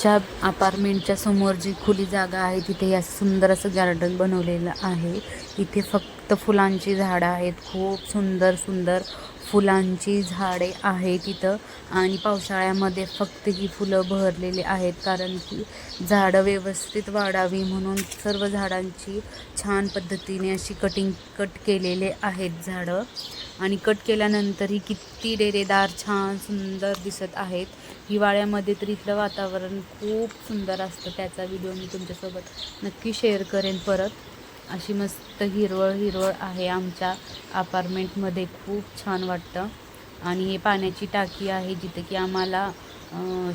च्या अपार्टमेंटच्या समोर जी खुली जागा आहे तिथे या सुंदर असं गार्डन बनवलेलं आहे. इथे फक्त फुलांची झाडं आहेत. खूप सुंदर सुंदर फुलांची झाडे आहेत तिथं आणि पावसाळ्यामध्ये फक्त ही फुलं बहरलेली आहेत. कारण की झाडं व्यवस्थित वाढावी म्हणून सर्व झाडांची छान पद्धतीने अशी कटिंग कट केलेले आहेत झाडं. आणि कट केल्यानंतर ही किती डेरेदार छान सुंदर दिसत आहेत. हिवाळ्यामध्ये तर इथलं वातावरण खूप सुंदर असतं. त्याचा व्हिडिओ मी तुमच्यासोबत नक्की शेअर करेन परत. अशी मस्त हिरवळ हिरवळ आहे आमच्या अपार्टमेंटमध्ये खूप छान वाटतं. आणि हे पाण्याची टाकी आहे जिथं की आम्हाला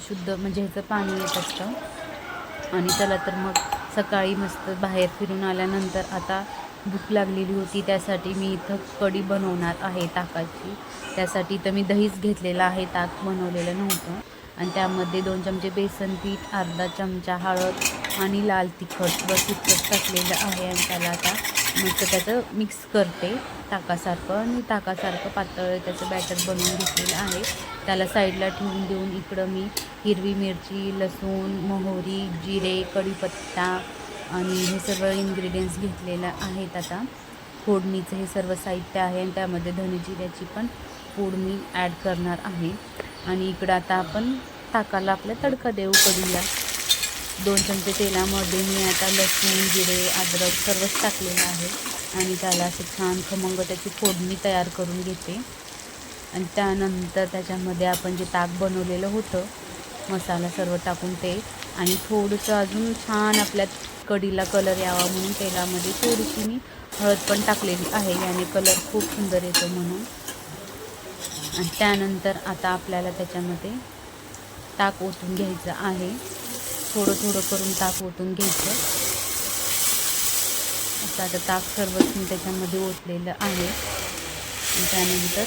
शुद्ध म्हणजे ह्याचं पाणी येत असतं. आणि चला तर मग सकाळी मस्त बाहेर फिरून आल्यानंतर आता भूक लागलेली होती त्यासाठी मी इथं कढी बनवणार आहे ताकाची. त्यासाठी इथं मी दहीच घेतलेलं आहे ताक बनवलेलं नव्हतं. आणि त्यामध्ये दोन चमचे बेसन पीठ अर्धा चमचा हळद आणि लाल तिखट बस तिखट टाकलेलं आहे आणि त्याला आता मस्त त्याचं मिक्स करते. ताकासारखं आणि ताकासारखं पातळ त्याचं बॅटर बनवून घेतलेलं आहे. त्याला साईडला ठेवून देऊन इकडं मी हिरवी मिरची लसूण मोहरी जिरे कढीपत्ता आणि हे सर्व इन्ग्रेडियंट्स घेतलेलं आहेत आता. फोडणीचं हे सर्व साहित्य आहे आणि त्यामध्ये धनेजिऱ्याची पण पूड मी ॲड करणार आहे. आणि इकडं आता आपण ताकाला आपल्या तडका देऊ कढीला. दोन चमचे तेलामध्ये मी आता लसूण जिरे अद्रक सर्वच टाकलेलं आहे. आणि त्याला असं छान खमंग त्याची फोडणी तयार करून घेते. आणि त्यानंतर त्याच्यामध्ये आपण जे ताक बनवलेलं होतं मसाला सर्व टाकून ते. आणि थोडंसं अजून छान आपल्या कढीला कलर यावा म्हणून तेलामध्ये थोडीशी मी हळद पण टाकलेली आहे. याने कलर खूप सुंदर येतो म्हणून. आणि त्यानंतर आता आपल्याला त्याच्यामध्ये ताक ओतून घ्यायचं आहे. थोडं थोडं करून ताक ओतून घ्यायचं. असं आता ताक सर्वच मी त्याच्यामध्ये ओतलेलं आहे. त्यानंतर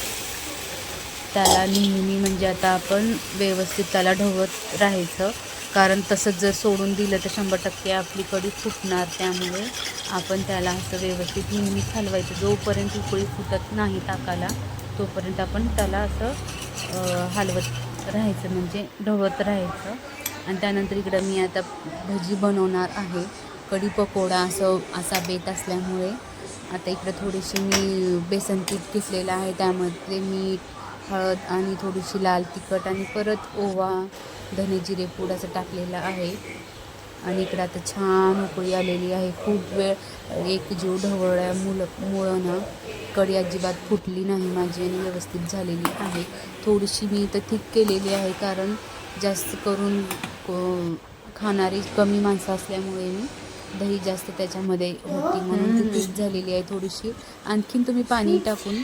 त्याला नेहमी म्हणजे आता आपण व्यवस्थित त्याला ढवत राहायचं. कारण तसंच जर सोडून दिलं तर शंभर टक्के आपली कढी फुटणार. त्यामुळे आपण त्याला असं व्यवस्थित नेहमी हलवायचं जोपर्यंत उकळी फुटत नाही ताकाला तोपर्यंत आपण त्याला असं हलवत राहायचं. म्हणजे ढवत राहायचं. आणि त्यानंतर इकडं मी आता भजी बनवणार आहे. कढी पकोडा असं असा बेत असल्यामुळे. आता इकडं थोडीशी मी बेसन पीठ घेतलेलं आहे. त्यामध्ये मीठ हळद आणि थोडीशी लाल तिखट आणि परत ओवा धने जिरे पूड असं टाकलेलं आहे. आणि इकडं आता छान उकळी आलेली आहे. खूप वेळ एक जीव ढवळ्या मुलं मुळं ना कढी अजिबात फुटली नाही. माझी आणि व्यवस्थित झालेली आहे. थोडीशी मी इथं ठीक केलेली आहे कारण जास्त करून को- खाणारी कमी माणसं असल्यामुळे मी दही जास्त त्याच्यामध्ये होती म्हणून ती झालेली आहे थोडीशी. आणखीन तुम्ही पाणी टाकून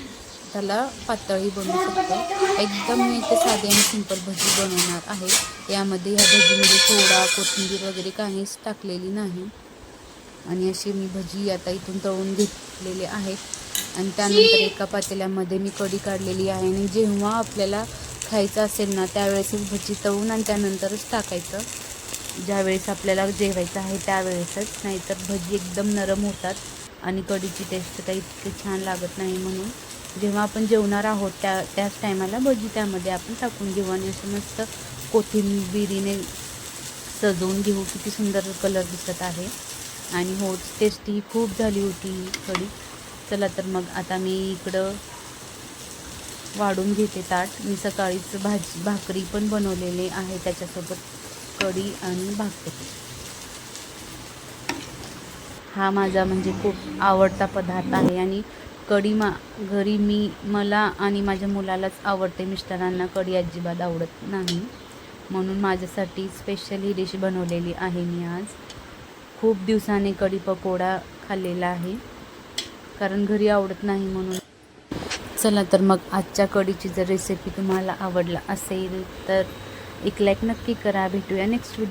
त्याला पातळी बनवू शकता. एकदम मी इथे साधी आणि सिंपल भजी बनवणार आहे. यामध्ये ह्या भजीमध्ये सोडा कोथिंबीर वगैरे काहीच टाकलेली नाही. आणि अशी मी भजी आता इथून तळून घेतलेले आहेत आणि त्यानंतर एका पातेल्यामध्ये मी कढी काढलेली आहे आणि जेव्हा आपल्याला खायचं असेल ना त्यावेळेसच भजी तळून आणि त्यानंतरच टाकायचं. ज्यावेळेस आपल्याला जेवायचं आहे त्यावेळेसच नाहीतर भजी एकदम नरम होतात आणि कढीची टेस्ट काही इतकी छान लागत नाही म्हणून. जेव्हा आपण जेवणार आहोत त्या त्याच टायमाला भजी त्यामध्ये आपण टाकून घेऊ आणि असं मस्त कोथिंबिरीने सजवून घेऊ. किती सुंदर कलर दिसत आहे. आणि हो टेस्टी खूप झाली होती ही कढी. चला तर मग आता मी इकडं वाढून घेते ताट. मी सकाळीच भाजी भाकरी पण बनवलेली आहे. त्याच्यासोबत कढी आणि भाकरी. हा माझा म्हणजे खूप आवडता पदार्थ आहे आणि कढी मा घरी मी मला आणि माझ्या मुलालाच आवडते. मिस्टरांना कढी अजिबात आवडत नाही. म्हणून माझ्यासाठी स्पेशल ही डिश बनवलेली आहे मी आज. खूप दिवसाने कढी पकोडा खाल्लेला आहे. कारण घरी आवडत नाही म्हणून चला तर मग आजच्या कढीची जर रेसिपी तुम्हाला आवडला असेल तर एक लाईक नक्की करा. भेटूया नेक्स्ट व्हिडिओ